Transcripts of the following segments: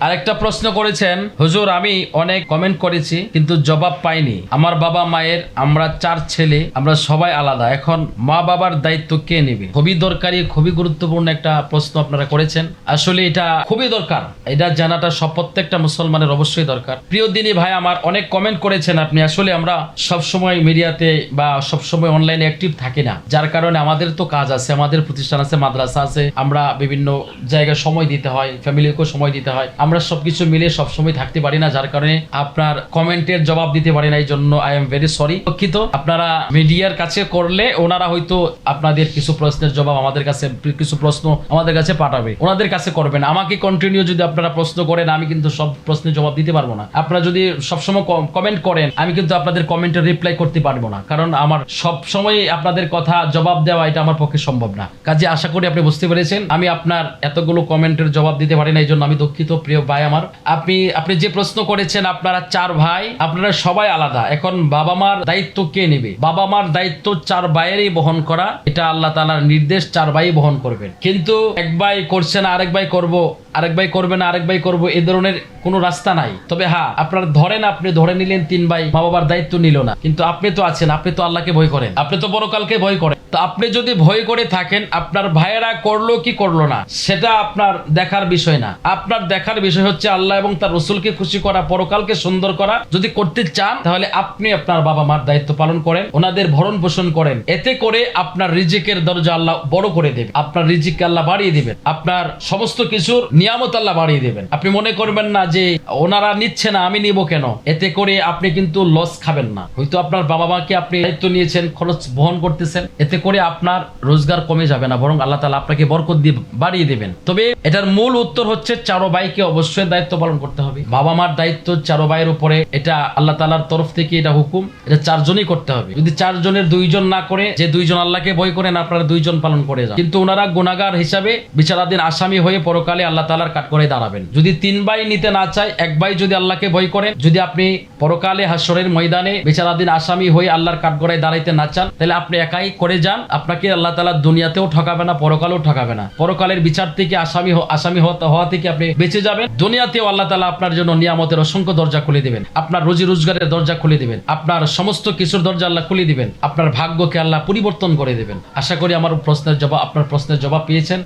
আরেকটা প্রশ্ন করেছেন, হুজুর, আমি অনেক কমেন্ট করেছি, কিন্তু জবাব পাইনি। আমার বাবা মায়ের, আমরা চার ছেলে, আমরা সবাই আলাদা। এখন মা বাবার দায়িত্ব কে নেবে? খুবই দরকারি, খুবই গুরুত্বপূর্ণ একটা প্রশ্ন আপনারা করেছেন। আসলে এটা খুবই দরকার। এটা জানাটা সব প্রত্যেকটা মুসলমানের অবশ্যই দরকার। প্রিয় দিনী ভাই, আমার অনেক কমেন্ট করেছেন আপনি। আসলে আমরা সবসময় মিডিয়াতে বা সবসময় অনলাইনে অ্যাক্টিভ থাকি না। যার কারণে আমাদের তো কাজ আছে, আমাদের প্রতিষ্ঠান আছে, মাদ্রাসা আছে। আমরা বিভিন্ন জায়গায় সময় দিতে হয় ফ্যামিলিকেও সময় দিতে হয়। আমরা সবকিছু মিলে সবসময় থাকতে পারি না, যার কারণে আপনার কমেন্টের জবাব দিতে পারি না এই জন্য আই এম ভেরি সরি দুঃখিত। আপনারা মিডিয়ার কাছে করলে ওনারা হয়তো আপনাদের কিছু প্রশ্নের জবাব আমাদের কাছে, কিছু প্রশ্ন আমাদের কাছে পাঠাবে। ওনাদের কাছে করবেন। আমাকে কন্টিনিউ যদি আপনারা প্রশ্ন করেন, আমি কিন্তু সব প্রশ্নের জবাব দিতে পারব না। আপনারা যদি সবসময় কমেন্ট করেন, আমি কিন্তু আপনাদের কমেন্টের রিপ্লাই করতে পারব না। কারণ আমার সব সময় আপনাদের কথা জবাব দেওয়া, এটা আমার পক্ষে সম্ভব না। কাজে আশা করি আপনি বুঝতে পেরেছেন। আমি আপনার এতগুলো কমেন্টের জবাব দিতে পারি না এই জন্য আমি দুঃখিত। প্রিয় ভাই আমার, আপনি আপনি যে প্রশ্ন করেছেন, আপনারা চার ভাই, আপনারা সবাই আলাদা। এখন বাবা মার দায়িত্ব কে নেবে? বাবা মার দায়িত্ব চার ভাইয়েরই বহন করা, এটা আল্লাহ তালার নির্দেশ, চার ভাই বহন করবেন। কিন্তু এক ভাই করছে না, আরেক ভাই করব, আরেক ভাই করবে না, আরেক ভাই করব, এ ধরনের কোনো রাস্তা নাই। তবে হ্যাঁ আপনার ধরেন আপনি ধরে নিলেন তিন ভাই মা বাবার দায়িত্ব নিল না। কিন্তু আপনি তো আছেন, আপনি তো আল্লাহকে ভয় করেন। আপনি তো পরকালকে ভয় করেন। তো আপনি যদি ভয় করে থাকেন, আপনার ভাইয়েরা করল কি করল না, সেটা আপনার দেখার বিষয় না। আপনার দেখার বিষয় হচ্ছে আল্লাহ এবং তার রসুলকে খুশি করা, পরকালকে সুন্দর করা। যদি করতে চান, তাহলে আপনি আপনার বাবা মার দায়িত্ব পালন করেন, ওনাদের ভরণ পোষণ করেন। এতে করে আপনার রিজিকের দরজা আল্লাহ বড় করে দেবে, আপনার রিজিককে আল্লাহ বাড়িয়ে দেবেন, আপনার সমস্ত কিছুর নিয়ামত আল্লাহ বাড়িয়ে দেবেন। আপনি মনে করবেন না যে, ওনারা নিচ্ছে না, আমি নিব কেন? এতে করে আপনি কিন্তু লস খাবেন না। হয়তো আপনার বাবা মাকে আপনি দায়িত্ব নিয়েছেন, খরচ বহন করতেছেন, এতে করে আপনার রোজগার কমে যাবে না, বরং আল্লাহ তালা আপনাকে বরকত দিয়ে বাড়িয়ে দেবেন। তবে এটার মূল উত্তর হচ্ছে চারো ভাইকে অবশ্যই দায়িত্ব পালন করতে হবে। বাবা মার দায়িত্ব চারো ভাইয়ের উপরে, এটা আল্লাহ তালার তরফ থেকে এটা হুকুম, এটা চারজনই করতে হবে। যদি চারজনের দুইজন না করে, যে দুইজন আল্লাহকে ভয় করেন আপনারা দুইজন পালন করে যান। কিন্তু ওনারা গুণাগার হিসাবে বিচারাধীন আসামি হয়ে পরকালে আল্লাহ তালার কাঠ করে দাঁড়াবেন। যদি তিন ভাই নিতে না চায়, এক ভাই যদি আল্লাহকে ভয় করেন, যদি আপনি পরকালে হাসরের ময়দানে বিচারাধীন আসামি হয়ে আল্লাহর কাঠগড়ায় দাঁড়াইতে না চান, তাহলে আপনি একাই করে যান। আপনাকে আল্লাহ তালা দুনিয়াতেও ঠকাবে না, পরকালেও ঠকাবে না। পরকালের বিচার থেকে আসামি আসামি হওয়া থেকে আপনি বেঁচে যাবেন। দুনিয়াতেও আল্লাহ তালা আপনার জন্য নিয়ামতের অসংখ্য দরজা খুলে দিবেন। আপনার রোজি রোজগারের দরজা খুলে দিবেন। আপনার সমস্ত কিছুর দরজা আল্লাহ খুলে দিবেন। আপনার ভাগ্যকে আল্লাহ পরিবর্তন করে দেবেন। আশা করি আমার প্রশ্নের জবাব আপনার প্রশ্নের জবাব পেয়েছেন।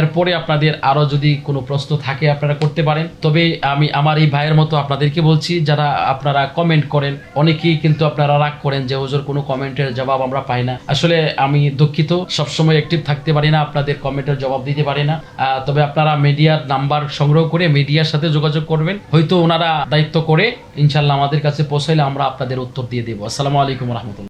এরপরে আপনাদের আরও যদি কোনো প্রশ্ন থাকে, আপনারা করতে পারেন। তবে আমি আমার এই ভাইয়ের মতো আপনাদেরকে বলছি, যারা আপনারা কমেন্ট করেন, অনেকেই কিন্তু আপনারা রাগ করেন যে, হুজুর, কোনো কমেন্টের জবাব আমরা পাই না। আসলে আমি দুঃখিত, সবসময় অ্যাক্টিভ থাকতে পারি না, আপনাদের কমেন্টের জবাব দিতে পারি না। তবে আপনারা মিডিয়ার নাম্বার সংগ্রহ করে মিডিয়ার সাথে যোগাযোগ করবেন। হয়তো ওনারা দায়িত্ব করে, ইনশাল্লাহ আমাদের কাছে পৌঁছাইলে আমরা আপনাদের উত্তর দিয়ে দেবো। আসসালামু আলাইকুম রহমতুল্লাহ।